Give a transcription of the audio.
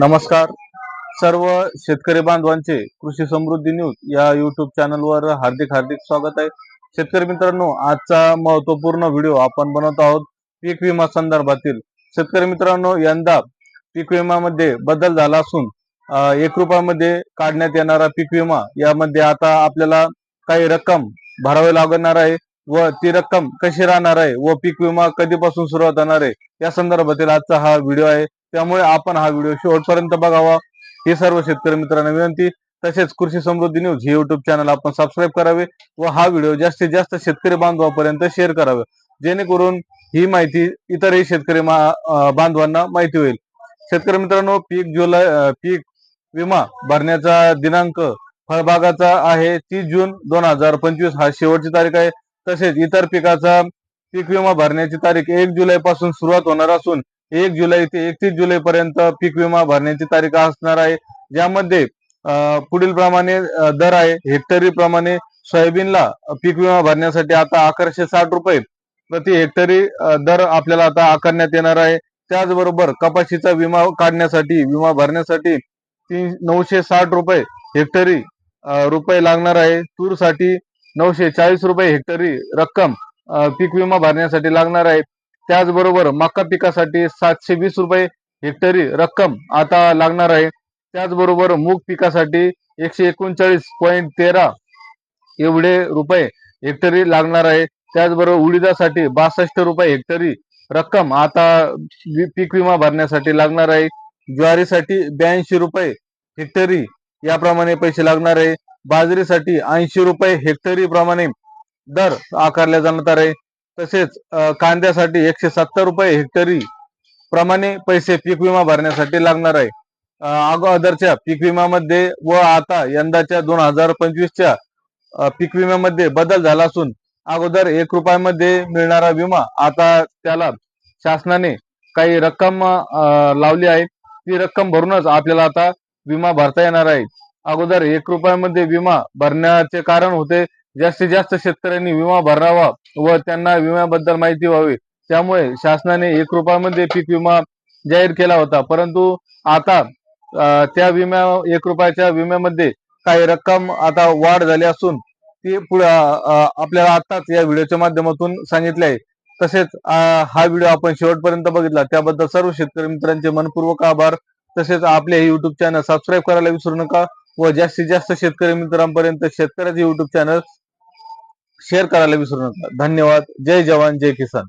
नमस्कार. सर्व शेतकरी बांधवांचे कृषी समृद्धी न्यूज या युट्यूब चॅनलवर हार्दिक हार्दिक स्वागत आहे. शेतकरी मित्रांनो आजचा महत्त्वपूर्ण व्हिडिओ आपण बनवत आहोत पीक विमा संदर्भातील. शेतकरी मित्रांनो यंदा पीक विमामध्ये बदल झाला असून एक रुपयामध्ये काढण्यात येणारा पीक विमा यामध्ये आता आपल्याला काही रक्कम भरावी लागणार आहे व ती रक्कम कशी राहणार आहे व पीक विमा कधीपासून सुरुवात होणार आहे या संदर्भातील आजचा हा व्हिडिओ आहे. त्यामुळे आपण हा व्हिडिओ शेवटपर्यंत बघावा. हे सर्व शेतकरी मित्रांना विनंती. तसेच कृषी समृद्धी न्यूज हे युट्यूब चॅनल आपण सबस्क्राईब करावे व हा व्हिडिओ जास्तीत जास्त शेतकरी बांधवापर्यंत शेअर करावे. जेणेकरून ही माहिती इतरही शेतकरी बांधवांना माहिती होईल. शेतकरी मित्रांनो पीक जुलै पीक विमा भरण्याचा दिनांक फळबागाचा आहे तीस जून दोन हजार पंचवीस. हा शेवटची तारीख आहे. तसेच इतर पिकाचा पीक विमा भरण्याची तारीख एक जुलै पासून सुरुवात होणार असून एक जुलै ते एकतीस जुलै पर्यंत पीक विमा भरण्याची तारीख असणार आहे. ज्यामध्ये पुढील प्रमाणे दर आहे. हेक्टरी प्रमाणे सोयाबीनला पीक विमा भरण्यासाठी आता अकराशे साठ रुपये प्रति हेक्टरी दर आपल्याला आता आकारण्यात येणार आहे. त्याचबरोबर कपाशीचा विमा काढण्यासाठी विमा भरण्यासाठी तीन नऊशे साठ रुपये हेक्टरी रुपये लागणार आहे. तूरसाठी नऊशे चाळीस रुपये हेक्टरी रक्कम पीक विमा भरण्यासाठी लागणार आहे. त्याचबरोबर मका पिकासाठी सातशे वीस रुपये हेक्टरी रक्कम आता लागणार आहे. त्याचबरोबर मूग पिकासाठी एकशे एकोणचाळीस पॉईंट तेरा एवढे रुपये हेक्टरी लागणार आहे. त्याचबरोबर उडीदासाठी बासष्ट रुपये हेक्टरी रक्कम आता पीक विमा भरण्यासाठी लागणार आहे. ज्वारीसाठी ब्याऐंशी रुपये हेक्टरी याप्रमाणे पैसे लागणार आहे. बाजरीसाठी ऐंशी रुपये हेक्टरी प्रमाणे दर आकारला जाणार आहे. तसेच कांद्यासाठी एकशे सत्तर रुपये हेक्टरी प्रमाणे पैसे पीक विमा भरण्यासाठी लागणार आहे. अगोदरच्या पीक विम्यामध्ये व आता यंदाच्या दोन हजार पंचवीसच्या पीक विम्यामध्ये बदल झाला असून अगोदर एक रुपयामध्ये मिळणारा विमा आता त्याला शासनाने काही रक्कम लावली आहे. ती रक्कम भरूनच आपल्याला आता विमा भरता येणार आहे. अगोदर एक रुपयामध्ये विमा भरण्याचे कारण होते. जास्तीत जास्त शेतकऱ्यांनी विमा भरावा व त्यांना विम्याबद्दल माहिती व्हावी. त्यामुळे शासनाने एक रुपयामध्ये पीक विमा जाहीर केला होता. परंतु आता त्या विम्या एक रुपयाच्या विम्यामध्ये काही रक्कम आता वाढ झाली असून ती पुढे आपल्याला आताच या व्हिडिओच्या माध्यमातून सांगितले आहे. तसेच हा व्हिडिओ आपण शेवटपर्यंत बघितला. त्याबद्दल सर्व शेतकरी मित्रांचे मनपूर्वक आभार. तसेच आपले हे युट्यूब चॅनल सबस्क्राईब करायला विसरू नका व जास्तीत जास्त शेतकरी मित्रांपर्यंत शेतकऱ्याचे युट्यूब चॅनल शेअर करायला विसरू नका. धन्यवाद. जय जवान जय किसान.